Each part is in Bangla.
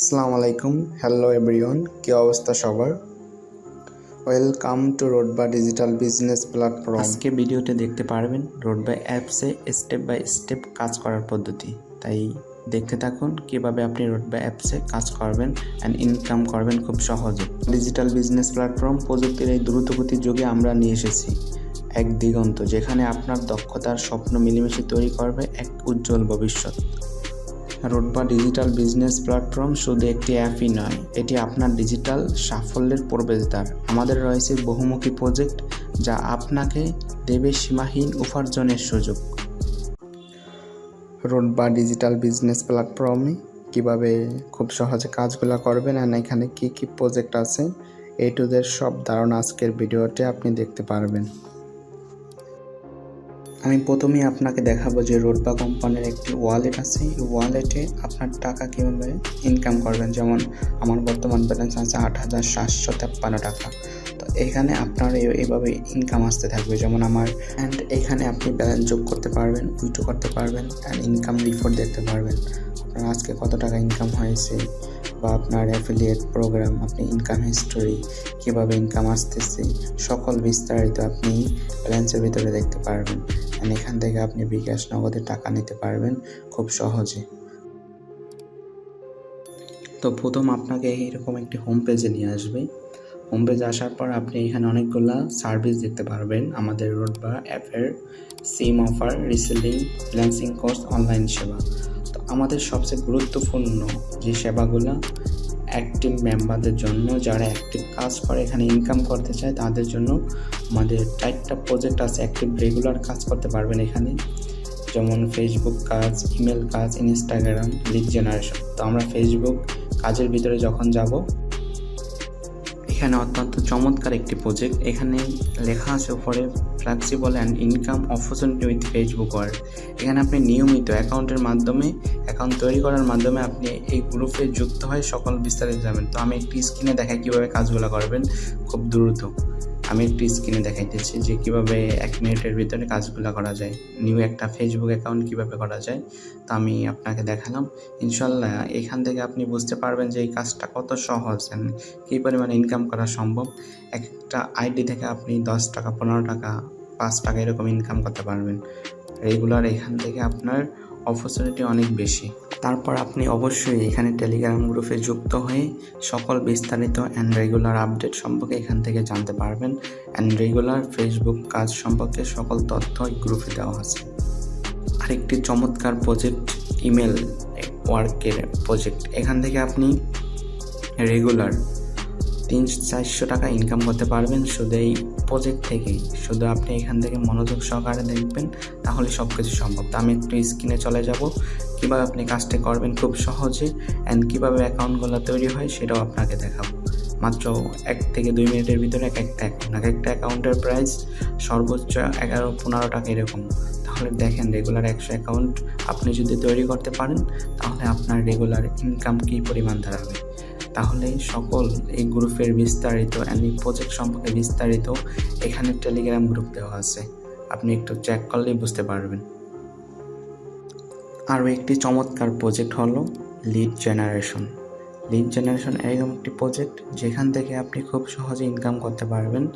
আসসালামু আলাইকুম হ্যালো এভরিওয়ান কি অবস্থা সবার? ওয়েলকাম টু রোডবা ডিজিটাল বিজনেস প্ল্যাটফর্ম আজকে ভিডিওতে দেখতে পারবেন রোডবাই অ্যাপসে স্টেপ বাই স্টেপ কাজ করার পদ্ধতি। তাই দেখতে থাকুন কীভাবে আপনি রোডবাই অ্যাপসে কাজ করবেন অ্যান্ড ইনকাম করবেন খুব সহজে। ডিজিটাল বিজনেস প্ল্যাটফর্ম প্রযুক্তির এই দ্রুতগতির যুগে আমরা নিয়ে এসেছি। এক দিগন্ত, যেখানে আপনার দক্ষতার স্বপ্ন মিলেমিশে তৈরি করবে এক উজ্জ্বল ভবিষ্যৎ। রোডবা ডিজিটাল বিজনেস প্ল্যাটফর্ম শুধু একটি অ্যাপই নয়, এটি আপনার ডিজিটাল সাফল্যের প্রবেশদ্বার। আমাদের রয়েছে বহুমুখী প্রজেক্ট যা আপনাকে দেবে সীমাহীন উপার্জনের সুযোগ। রোডবা ডিজিটাল বিজনেস প্ল্যাটফর্মে কীভাবে খুব সহজে কাজগুলো করবেন আর এখানে কি কি প্রজেক্ট আছে এই টুদের সব ধারণা আজকের ভিডিওতে আপনি দেখতে পারবেন। আমি প্রথমেই আপনাকে দেখাবো যে রোডবা কোম্পানির একটি ওয়ালেট আছে। এই ওয়ালেটে আপনার টাকা কীভাবে ইনকাম করবেন? যেমন আমার বর্তমান ব্যালেন্স আছে আট হাজার সাতশো তেপ্পান্ন টাকা। তো এখানে আপনার এই- এইভাবে ইনকাম আসতে থাকবে। যেমন আমার অ্যান্ড এখানে আপনি ব্যালেন্স যোগ করতে পারবেন উইথড্র করতে পারবেন অ্যান্ড ইনকাম রিপোর্ট দেখতে পারবেন। আপনার আজকে কত টাকা ইনকাম হয়েছে? বা আপনার অ্যাফিলিয়েট প্রোগ্রাম আপনি ইনকাম হিস্টোরি কীভাবে ইনকাম আসতেছে? সকল বিস্তারিত আপনি ব্যালেন্সের ভিতরে দেখতে পারবেন। And এখান থেকে আপনি বিকাশ নগদে টাকা নিতে পারবেন খুব সহজে। তো প্রথম আপনাকে এইরকম একটি হোম পেজে নিয়ে আসবে। হোম পেজে আসার পর আপনি এখানে অনেকগুলা সার্ভিস দেখতে পারবেন। আমাদের রোড বা অ্যাপের SIM offer reselling freelancing course online সেবা। তো আমাদের সবচেয়ে গুরুত্বপূর্ণ যে সেবাগুলো অ্যাক্টিভ মেম্বারদের জন্য, যারা অ্যাক্টিভ কাজ করে, এখানে ইনকাম করতে চায়, তাদের জন্য আমাদের চারটা প্রজেক্ট আছে অ্যাক্টিভ রেগুলার কাজ করতে পারবেন এখানে। যেমন ফেসবুক কাজ ইমেল কাজ ইনস্টাগ্রাম লিড জেনারেশন তো আমরা ফেসবুক কাজের ভিতরে যখন যাব, এখানে অত্যন্ত চমৎকার একটি প্রজেক্ট এখানে লেখা আছে উপরে flexible and income opportunity with Facebook word এখানে আপনি নিয়মিত অ্যাকাউন্টের মাধ্যমে, অ্যাকাউন্ট তৈরি করার মাধ্যমে আপনি এই গ্রুপে যুক্ত হয়ে সকল বিস্তারিত যাবেন তো আমি একটি স্ক্রিনে দেখাই কীভাবে কাজগুলো করবেন, খুব দ্রুত। আমি একটি স্ক্রিনে দেখাইতেছি যে কীভাবে এক মিনিটের ভিতরে কাজগুলো করা যায়। নিউ একটা ফেসবুক অ্যাকাউন্ট কীভাবে করা যায়, তো আমি আপনাকে দেখালাম। ইনশাল্লাহ এখান থেকে আপনি বুঝতে পারবেন যে এই কাজটা কত সহজ কী পরিমাণে ইনকাম করা সম্ভব। একটা আইডি থেকে আপনি দশ টাকা, পনেরো টাকা, পাঁচ টাকা এরকম ইনকাম করতে পারবেন। রেগুলার এখান থেকে আপনার অপরচুনিটি অনেক বেশি। তারপর আপনি অবশ্যই এখানে টেলিগ্রাম গ্রুপে যুক্ত হয়ে সকল বিস্তারিত অ্যান্ড রেগুলার আপডেট সম্পর্কে এখান থেকে জানতে পারবেন অ্যান্ড রেগুলার ফেসবুক কাজ সম্পর্কে সকল তথ্য এই গ্রুপে দেওয়া আছে। আরেকটি চমৎকার প্রজেক্ট ইমেল ওয়ার্কের প্রজেক্ট এখান থেকে আপনি রেগুলার তিন চারশো টাকা ইনকাম করতে পারবেন শুধু এই প্রজেক্ট থেকেই। শুধু আপনি এখান থেকে মনোযোগ সহকারে দেখবেন, তাহলে সব কিছু সম্ভব। তো আমি একটু স্ক্রিনে চলে যাব। কীভাবে আপনি কাজটা করবেন খুব সহজে অ্যান্ড কীভাবে অ্যাকাউন্টগুলো তৈরি হয় সেটাও আপনাকে দেখাবো। মাত্র এক থেকে দুই মিনিটের ভিতরে এক একটা অ্যাকাউন্ট এক একটা অ্যাকাউন্টের প্রাইস সর্বোচ্চ এগারো, পনেরো টাকা এরকম। তাহলে দেখেন রেগুলার একশো অ্যাকাউন্ট আপনি যদি তৈরি করতে পারেন, তাহলে আপনার রেগুলার ইনকাম কী পরিমাণ দাঁড়াবে? তাহলে সকল এই গ্রুপের বিস্তারিত অ্যান্ড এই প্রজেক্ট সম্পর্কে বিস্তারিত এখানে টেলিগ্রাম গ্রুপ দেওয়া আছে। আপনি একটু চেক করলেই বুঝতে পারবেন। আরও একটি চমৎকার প্রজেক্ট হলো লিড জেনারেশন লিড জেনারেশন এরকম একটি প্রজেক্ট যেখান থেকে আপনি খুব সহজে ইনকাম করতে পারবেন।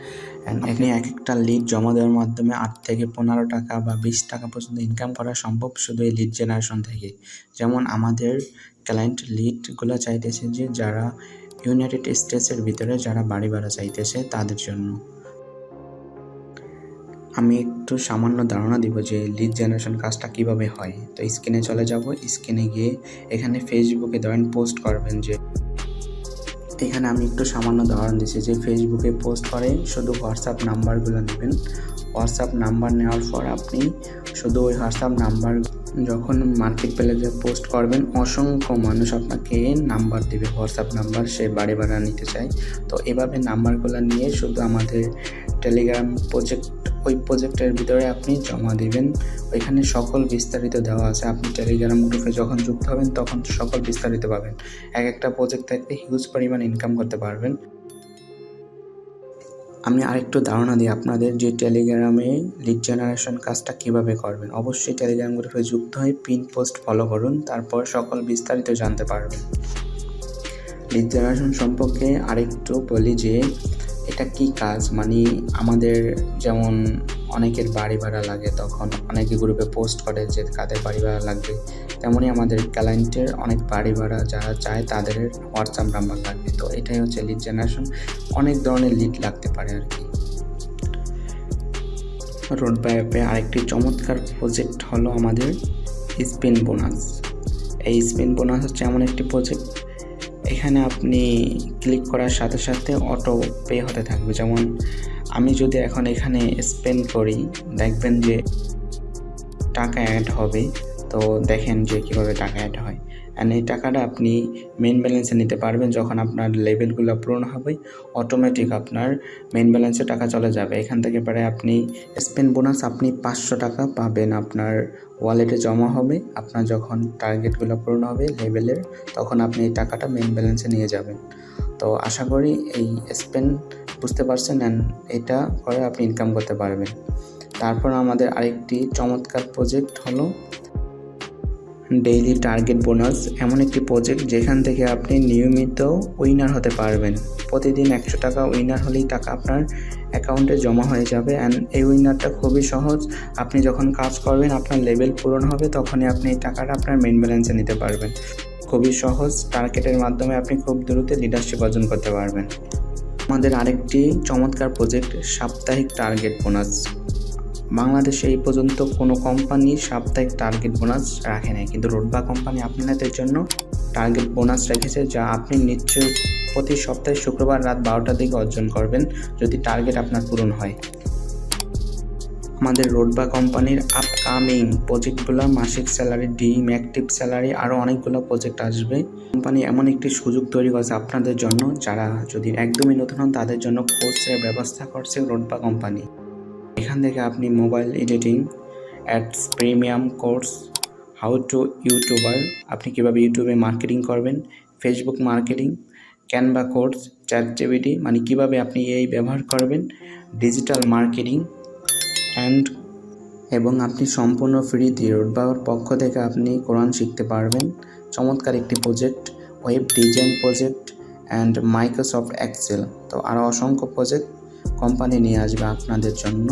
অ্যান্ড আপনি এক একটা লিড জমা দেওয়ার মাধ্যমে আট থেকে পনেরো টাকা বা বিশ টাকা পর্যন্ত ইনকাম করা সম্ভব শুধু এই লিড জেনারেশন থেকে যেমন আমাদের ক্লায়েন্ট লিডগুলো চাইতেছে যে যারা ইউনাইটেড স্টেটসের ভিতরে যারা বাড়ি ভাড়া চাইতেছে তাদের জন্য। আমি একটু সামান্য ধারণা দিব যে লিড জেনারেশন কাজটা কীভাবে হয়। তো স্ক্রিনে চলে যাব। স্ক্রিনে গিয়ে এখানে ফেসবুকে ধরেন পোস্ট করবেন যে এখানে আমি একটু সামান্য উদাহরণ দিচ্ছি যে ফেসবুকে পোস্ট করে, শুধু হোয়াটসঅ্যাপ নাম্বারগুলো নেবেন। হোয়াটসঅ্যাপ নাম্বার নেওয়ার পর আপনি শুধু ওই হোয়াটসঅ্যাপ নাম্বার যখন মার্কেট প্লেসে পোস্ট করবেন, অসংখ্য মানুষ আপনাকে নাম্বার দেবে হোয়াটসঅ্যাপ নাম্বার সে বাড়ি ভাড়া নিতে চায়। তো এভাবে নাম্বারগুলো নিয়ে শুধু আমাদের টেলিগ্রাম প্রজেক্ট ওই প্রজেক্টের ভিতরে আপনি জমা দিবেন। ওইখানে সকল বিস্তারিত দেওয়া আছে। আপনি টেলিগ্রাম গ্রুপে যখন যুক্ত হবেন, তখন সকল বিস্তারিত পাবেন। এক একটা প্রজেক্ট থেকে হিউজ পরিমাণ ইনকাম করতে পারবেন। আমি আরেকটু ধারণা দিই আপনাদের যে টেলিগ্রামে লিড জেনারেশন কাজটা কীভাবে করবেন। অবশ্যই টেলিগ্রাম গ্রুপে যুক্ত হয়ে পিন পোস্ট ফলো করুন, তারপর সকল বিস্তারিত জানতে পারবেন। লিড জেনারেশন সম্পর্কে আরেকটু বলি যে এটা কি কাজ? মানে আমাদের যেমন অনেকের বাড়ি ভাড়া লাগে, তখন অনেকে গ্রুপে পোস্ট করে যে কাদের বাড়ি ভাড়া লাগবে। তেমনই আমাদের ক্লায়েন্টের অনেক বাড়ি ভাড়া যারা চায়, তাদের হোয়াটসঅ্যাপ নাম্বার লাগবে। তো এটাই হচ্ছে লিড জেনারেশন অনেক ধরনের লিড লাগতে পারে আর কি। রোড অ্যাপে আরেকটি চমৎকার প্রজেক্ট হলো আমাদের স্পিন বোনাস এই স্পিন বোনাস হচ্ছে এমন একটি প্রজেক্ট এখানে আপনি ক্লিক করার সাথে সাথে অটো পে হতে থাকবে। যেমন আমি যদি এখন এখানে স্পেন্ড করি, দেখবেন যে টাকা অ্যাড হবে। তো দেখেন যে কীভাবে টাকা অ্যাড হয়। অ্যান্ড এই টাকাটা আপনি মেন ব্যালেন্সে নিতে পারবেন যখন আপনার লেভেলগুলো পূরণ হবে। অটোমেটিক আপনার মেন ব্যালেন্সে টাকা চলে যাবে। এখান থেকে পরে আপনি স্পেন বোনাস আপনি পাঁচশো টাকা পাবেন আপনার ওয়ালেটে জমা হবে। আপনার যখন টার্গেটগুলো পূরণ হবে লেভেলের তখন আপনি এই টাকাটা মেন ব্যালেন্সে নিয়ে যাবেন। তো আশা করি এই স্পেন্ড বুঝতে পারছেন অ্যান্ড এটা করে আপনি ইনকাম করতে পারবেন। তারপর আমাদের আরেকটি চমৎকার প্রজেক্ট হলো ডেইলি টার্গেট বোনাস এমন একটি প্রজেক্ট যেখান থেকে আপনি নিয়মিত উইনার হতে পারবেন। প্রতিদিন একশো টাকা উইনার হলেই টাকা আপনার অ্যাকাউন্টে জমা হয়ে যাবে অ্যান্ড এই উইনারটা খুবই সহজ। আপনি যখন কাজ করবেন, আপনার লেভেল পূরণ হবে, তখনই আপনি এই টাকাটা আপনার মেন ব্যালেন্সে নিতে পারবেন। খুবই সহজ। টার্গেটের মাধ্যমে আপনি খুব দ্রুত লিডারশিপ অর্জন করতে পারবেন। আমাদের আরেকটি চমৎকার প্রজেক্ট সাপ্তাহিক টার্গেট বোনাস বাংলাদেশে এই পর্যন্ত কোনো কোম্পানি সাপ্তাহিক টার্গেট বোনাস রাখে নাই। কিন্তু রোডবা কোম্পানি আপনাদের জন্য টার্গেট বোনাস রেখেছে যা আপনি নিশ্চয়ই প্রতি সপ্তাহে শুক্রবার রাত বারোটার দিকে অর্জন করবেন, যদি টার্গেট আপনার পূরণ হয়। আমাদের রোডবা কোম্পানির আপকামিং প্রজেক্টগুলো মাসিক স্যালারি ডিম অ্যাক্টিভ স্যালারি আরও অনেকগুলো প্রজেক্ট আসবে। কোম্পানি এমন একটি সুযোগ তৈরি করেছে আপনাদের জন্য, যারা যদি একদমই নতুন হন, তাদের জন্য কোর্সের ব্যবস্থা করছে রোডবা কোম্পানি। এখান থেকে আপনি mobile editing ads premium course how to YouTuber আপনি কীভাবে ইউটিউবে মার্কেটিং করবেন Facebook marketing Canva course chat GPT মানে কীভাবে আপনি এই ব্যবহার করবেন ডিজিটাল মার্কেটিং অ্যান্ড এবং আপনি সম্পূর্ণ ফ্রিতে রোডবাবার পক্ষ থেকে আপনি কোরআন শিখতে পারবেন। চমৎকার একটি project web design project and Microsoft Excel তো আরও অসংখ্য প্রজেক্ট কোম্পানি নিয়ে আসবে আপনাদের জন্য।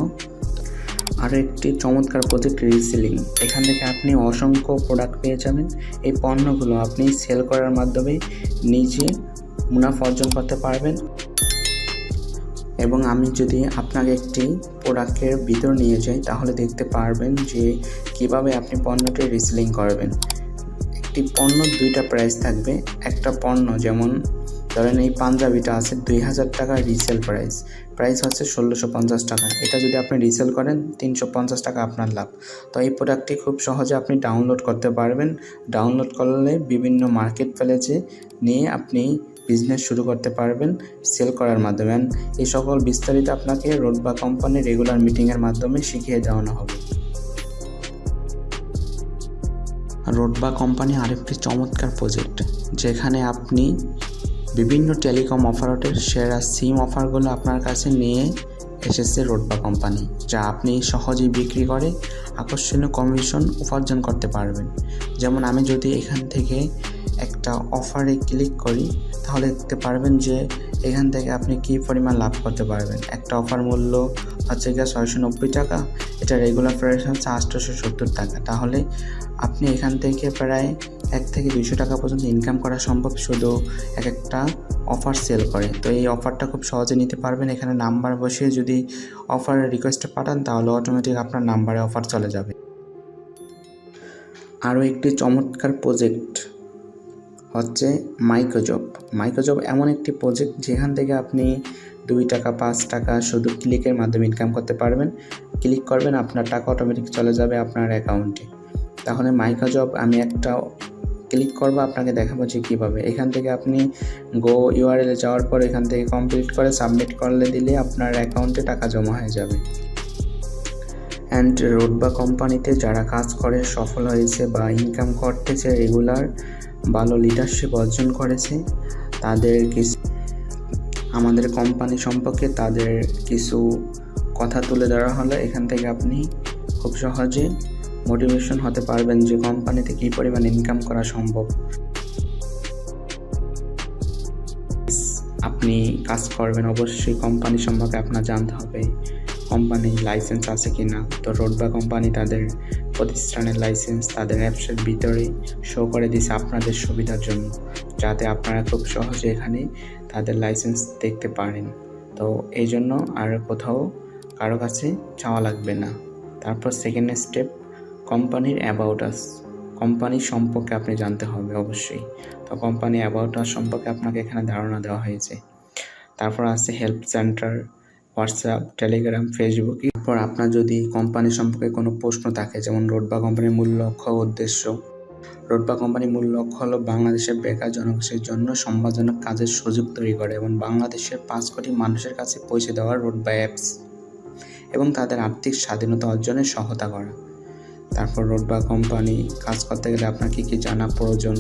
আরও একটি চমৎকার প্রজেক্ট রিসেলিং এখান থেকে আপনি অসংখ্য প্রোডাক্ট পেয়ে যাবেন। এই পণ্যগুলো আপনি সেল করার মাধ্যমে নিজে মুনাফা অর্জন করতে পারবেন। এবং আমি যদি আপনাকে একটি প্রোডাক্টের ভিতর নিয়ে যাই, তাহলে দেখতে পারবেন যে কীভাবে আপনি পণ্যটি রিসেলিং করবেন। একটি পণ্য দুইটা প্রাইস থাকবে। একটা পণ্য যেমন ধরেন এই পাঞ্জাবিটা আছে দুই হাজার টাকা রিসেল প্রাইস প্রাইস হচ্ছে ষোলোশো পঞ্চাশ টাকা। এটা যদি আপনি রিসেল করেন, তিনশো পঞ্চাশ টাকা আপনার লাভ। তো এই প্রোডাক্টটি খুব সহজে আপনি ডাউনলোড করতে পারবেন। ডাউনলোড করলে বিভিন্ন মার্কেট প্লেসে নিয়ে আপনি বিজনেস শুরু করতে পারবেন সেল করার মাধ্যমে। এই সকল বিস্তারিত আপনাকে রোড বা কোম্পানির রেগুলার মিটিংয়ের মাধ্যমে শিখিয়ে দেওয়ানো হবে। রোড বা কোম্পানি আরেকটি চমৎকার প্রজেক্ট যেখানে আপনি বিভিন্ন টেলিকম অপারেটর সেরা সিম অফারগুলো আপনার কাছে নিয়ে এসেছে রোডবা কোম্পানি যা আপনি সহজেই বিক্রি করে আকর্ষণীয় কমিশন উপার্জন করতে পারবেন। যেমন আমি যদি এখান থেকে একটা অফারে ক্লিক করি, তাহলে দেখতে পারবেন যে এখান থেকে আপনি কী পরিমাণ লাভ করতে পারবেন। একটা অফার মূল্য হচ্ছে গিয়ে ছয়শো নব্বই টাকা, এটা রেগুলার প্রাইস হচ্ছে আটশোশো সত্তর টাকা। তাহলে আপনি এখান থেকে প্রায় এক থেকে দুইশো টাকা পর্যন্ত ইনকাম করা সম্ভব শুধু এক একটা অফার সেল করে। তো এই অফারটা খুব সহজে নিতে পারবেন, এখানে নাম্বার বসিয়ে যদি অফারের রিকোয়েস্টটা পাঠান, তাহলে অটোমেটিক আপনার নাম্বারে অফার চলে যাবে। আরও একটি চমৎকার প্রজেক্ট হচ্ছে মাইক্রোজব মাইক্রোজব এমন একটি প্রজেক্ট যেখান থেকে আপনি দুই টাকা, পাঁচ টাকা শুধু ক্লিকের মাধ্যমে ইনকাম করতে পারবেন। ক্লিক করবেন, আপনার টাকা অটোমেটিক চলে যাবে আপনার অ্যাকাউন্টে তাহলে মাইক্রোজব আমি একটা ক্লিক করব, আপনাকে দেখাবো যে কীভাবে। এখান থেকে আপনি গো ইউআরএলে যাওয়ার পর এখান থেকে কমপ্লিট করে সাবমিট করলে দিলে আপনার অ্যাকাউন্টে টাকা জমা হয়ে যাবে। অ্যান্ড রোড বা কোম্পানিতে যারা কাজ করে, সফল হয়েছে বা ইনকাম করতেছে রেগুলার ভালো লিডারশিপ অর্জন করেছে। তাদের কিছু আমাদের কোম্পানি সম্পর্কে তাদের কিছু কথা তুলে ধরা হলে। এখান থেকে আপনি খুব সহজে মোটিভেশন হতে পারবেন যে কোম্পানিতে কী পরিমাণ ইনকাম করা সম্ভব। আপনি কাজ করবেন, অবশ্যই কোম্পানি সম্পর্কে আপনার জানতে হবে। কোম্পানি লাইসেন্স আছে কি না তো রোডবা কোম্পানি তাদের প্রতিষ্ঠানের লাইসেন্স তাদের অ্যাপসের ভিতরে শো করে দিছে আপনাদের সুবিধার জন্য, যাতে আপনারা খুব সহজে এখানে তাদের লাইসেন্স দেখতে পারেন। তো এই জন্য আর কোথাও কারও কাছে চাওয়া লাগবে না। তারপর সেকেন্ড স্টেপ কোম্পানির অ্যাবাউট আস কোম্পানি সম্পর্কে আপনি জানতে হবে অবশ্যই। তো কোম্পানি অ্যাবাউট আস সম্পর্কে আপনাকে এখানে ধারণা দেওয়া হয়েছে। তারপর আছে help centre WhatsApp, Telegram, Facebook, এরপর আপনার যদি কোম্পানি সম্পর্কে কোনো প্রশ্ন থাকে, যেমন রোডবা কোম্পানির মূল লক্ষ্য উদ্দেশ্য। রোডবা কোম্পানির মূল লক্ষ্য হলো বাংলাদেশের বেকার জনগোষ্ঠীর জন্য সম্মানজনক কাজের সুযোগ তৈরি করে এবং বাংলাদেশের পাঁচ কোটি মানুষের কাছে পৌঁছে দেওয়া রোডবা অ্যাপস এবং তাদের আর্থিক স্বাধীনতা অর্জনে সহায়তা করা। তারপর রোডবা কোম্পানি কাজ করতে গেলে আপনার কী কী জানা প্রয়োজন?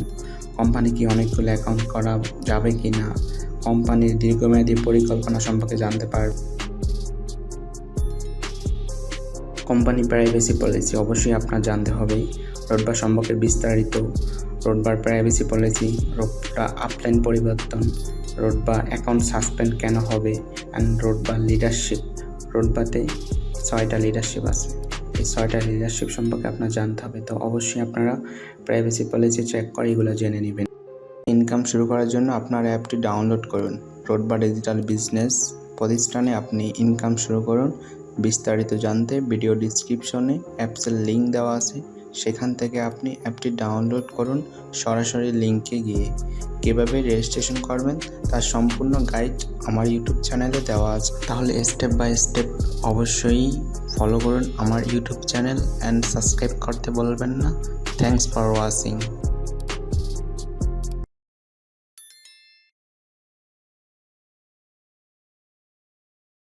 কোম্পানি কি অনেকগুলো অ্যাকাউন্ট করা যাবে কি না কোম্পানির দীর্ঘমেয়াদী পরিকল্পনা সম্পর্কে জানতে পারবে কোম্পানি প্রাইভেসি পলিসি অবশ্যই আপনার জানতে হবে। রোডবার সম্পর্কে বিস্তারিত। রোডবার প্রাইভেসি পলিসি রোডবা আপলাইন পরিবর্তন রোডবা অ্যাকাউন্ট সাসপেন্ড কেন হবে অ্যান্ড রোডবা লিডারশিপ রোডবাতে ছয়টা লিডারশিপ আছে। এই ছয়টা লিডারশিপ সম্পর্কে আপনার জানতে হবে, তো অবশ্যই আপনারা প্রাইভেসি পলিসি চেক করে এগুলো জেনে নেবেন। ইনকাম শুরু করার জন্য আপনার অ্যাপটি ডাউনলোড করুন। রোডবা ডিজিটাল বিজনেস প্রতিষ্ঠানে আপনি ইনকাম শুরু করুন। বিস্তারিত জানতে ভিডিও ডিসক্রিপশনে অ্যাপসের লিঙ্ক দেওয়া আছে। সেখান থেকে আপনি অ্যাপটি ডাউনলোড করুন সরাসরি লিঙ্কে গিয়ে। কীভাবে রেজিস্ট্রেশন করবেন তার সম্পূর্ণ গাইড আমার ইউটিউব চ্যানেলে দেওয়া আছে। তাহলে স্টেপ বাই স্টেপ অবশ্যই ফলো করুন আমার ইউটিউব চ্যানেল অ্যান্ড সাবস্ক্রাইব করতে বলবেন না। Thanks for watching